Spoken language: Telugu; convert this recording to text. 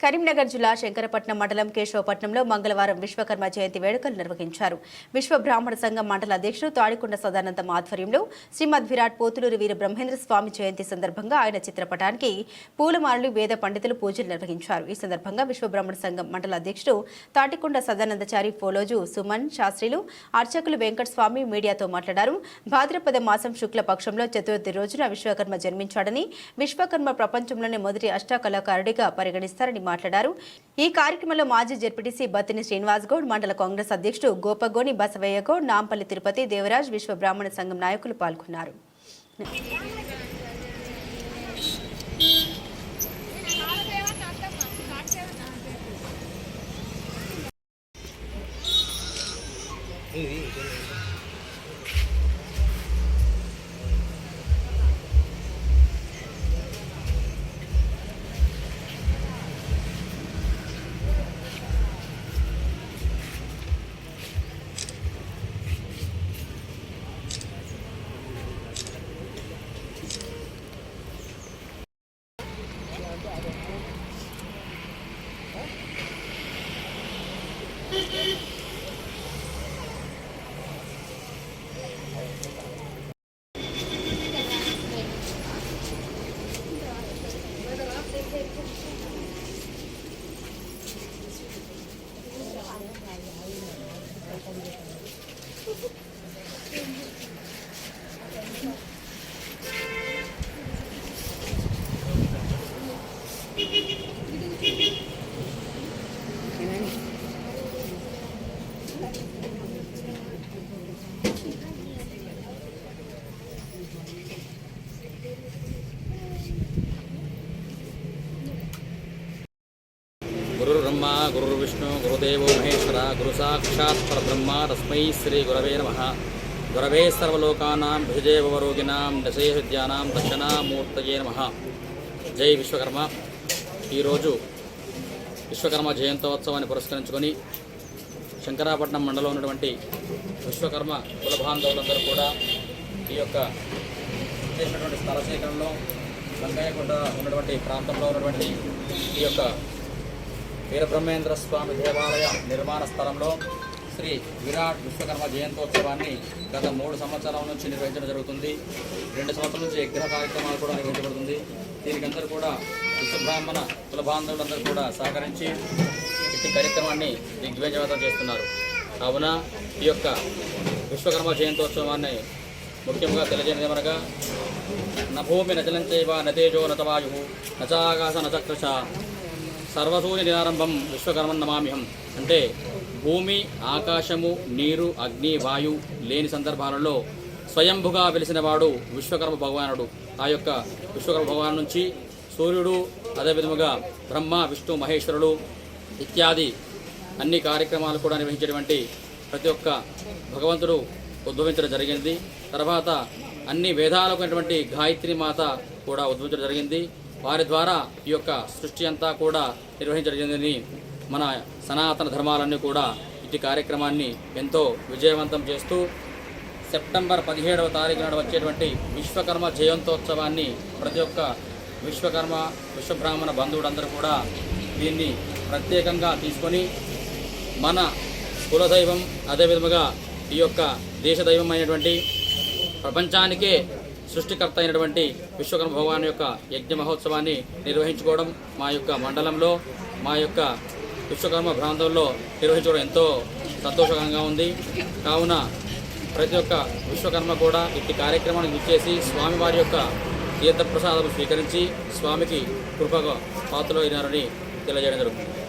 కరీంనగర్ జిల్లా శంకరపట్నం మండలం కేశవపట్నంలో మంగళవారం విశ్వకర్మ జయంతి వేడుకలు నిర్వహించారు. విశ్వ బ్రాహ్మణ సంఘం మండల అధ్యక్షుడు తాడికొండ సదానందం ఆధ్వర్యంలో శ్రీమద్ విరాట్ పోతులూరి వీర బ్రహ్మేంద్ర స్వామి జయంతి సందర్భంగా ఆయన చిత్రపటానికి పూలమాలలు వేద పండితులు పూజలు నిర్వహించారు. ఈ సందర్భంగా విశ్వ బ్రాహ్మణ సంఘం మండల అధ్యక్షుడు తాటికొండ సదానందచారి ఫోలోజు సుమన్ శాస్త్రిలు అర్చకులు వెంకట స్వామి మీడియాతో మాట్లాడారు. భాద్రపద మాసం శుక్ల పక్షంలో చతుర్థి రోజున విశ్వకర్మ జన్మించాడని విశ్వకర్మ ప్రపంచంలోనే మొదటి అష్టకళాకారుడిగా పరిగణిస్తారని మాట్లాడారు. ఈ కార్యక్రమంలో మాజీ జెడ్పీటీసీ బత్తిని శ్రీనివాస్ గౌడ్ మండల కాంగ్రెస్ అధ్యక్షుడు గోపగోని బసవయ్య గౌడ్ నాంపల్లి తిరుపతి దేవరాజ్ విశ్వ బ్రాహ్మణ సంఘం నాయకులు పాల్గొన్నారు. ఇది गुरुर्ब्रह्मा, गुरुर्विष्णु, गुरुदेव महेश्वर, गुरुसाक्षात् परब्रह्म तस्मै श्रीगुरवे नमः। गुरवे सर्वलोकानां भुजदेवरोगिणां दशेषविद्यानां दक्षिणामूर्तये नमः। जय विश्वकर्मा। ఈరోజు విశ్వకర్మ జయంతోత్సవాన్ని పురస్కరించుకొని శంకరాపట్నం మండలం ఉన్నటువంటి విశ్వకర్మ కుల బాంధవులందరూ కూడా ఈ యొక్క చేసినటువంటి స్థల సేకరణలో వెంకయ్యకొండ ఉన్నటువంటి ప్రాంతంలో ఉన్నటువంటి ఈ యొక్క వీరబ్రహ్మేంద్ర స్వామి దేవాలయ నిర్మాణ స్థలంలో శ్రీ విరాట్ విశ్వకర్మ జయంతోత్సవాన్ని గత మూడు సంవత్సరాల నుంచి నిర్వహించడం జరుగుతుంది. రెండు సంవత్సరాల నుంచి విగ్రహ కార్యక్రమాలు కూడా నిర్వహించబడుతుంది. దీనికి అందరూ కూడా విశ్వబ్రాహ్మణ కుల బాంధవులందరూ కూడా సహకరించి ఇట్టి కార్యక్రమాన్ని దిగ్విజయవంతం చేస్తున్నారు. కావున ఈ యొక్క విశ్వకర్మ జయంతోత్సవాన్ని ముఖ్యంగా తెలియజేయమనగా నభూమి నచలంచైవ నతేజో నతవాయు నచాకాశ నచకృష సర్వసూర్య నిరారంభం విశ్వకర్మం నమామిహం అంటే భూమి ఆకాశము నీరు అగ్ని వాయు లేని సందర్భాలలో స్వయంభుగా వెలిసినవాడు విశ్వకర్మ భగవానుడు. ఆ యొక్క విశ్వకర్మ భగవాన్ నుంచి సూర్యుడు అదేవిధముగా బ్రహ్మ విష్ణు మహేశ్వరుడు ఇత్యాది అన్ని కార్యక్రమాలు కూడా నిర్వహించేటువంటి ప్రతి ఒక్క భగవంతుడు ఉద్భవించడం జరిగింది. తర్వాత అన్ని వేదాలకు గాయత్రి మాత కూడా ఉద్భవించడం జరిగింది. వారి ద్వారా ఈ యొక్క సృష్టి అంతా కూడా నిర్వహించడం జరిగిందని మన సనాతన ధర్మాలన్నీ కూడా ఇటు కార్యక్రమాన్ని ఎంతో విజయవంతం చేస్తూ సెప్టెంబర్ పదిహేడవ తారీఖు నాడు వచ్చేటువంటి విశ్వకర్మ జయంతోత్సవాన్ని ప్రతి ఒక్క విశ్వకర్మ విశ్వబ్రాహ్మణ బంధువులందరూ కూడా దీన్ని ప్రత్యేకంగా తీసుకొని మన కులదైవం అదేవిధముగా ఈ యొక్క దేశదైవం అయినటువంటి ప్రపంచానికే సృష్టికర్త అయినటువంటి విశ్వకర్మ భగవాన్ యొక్క యజ్ఞ మహోత్సవాన్ని నిర్వహించుకోవడం మా యొక్క మండలంలో మా యొక్క విశ్వకర్మ ప్రాంతంలో నిర్వహించడం ఎంతో సంతోషకరంగా ఉంది. కావున ప్రతి ఒక్క విశ్వకర్మ కూడా ఇట్టి కార్యక్రమానికి ఇచ్చేసి స్వామివారి యొక్క తీర్థప్రసాదం స్వీకరించి స్వామికి కృపగా పాత్రలో అయినారని తెలియజేయడం జరుగుతుంది.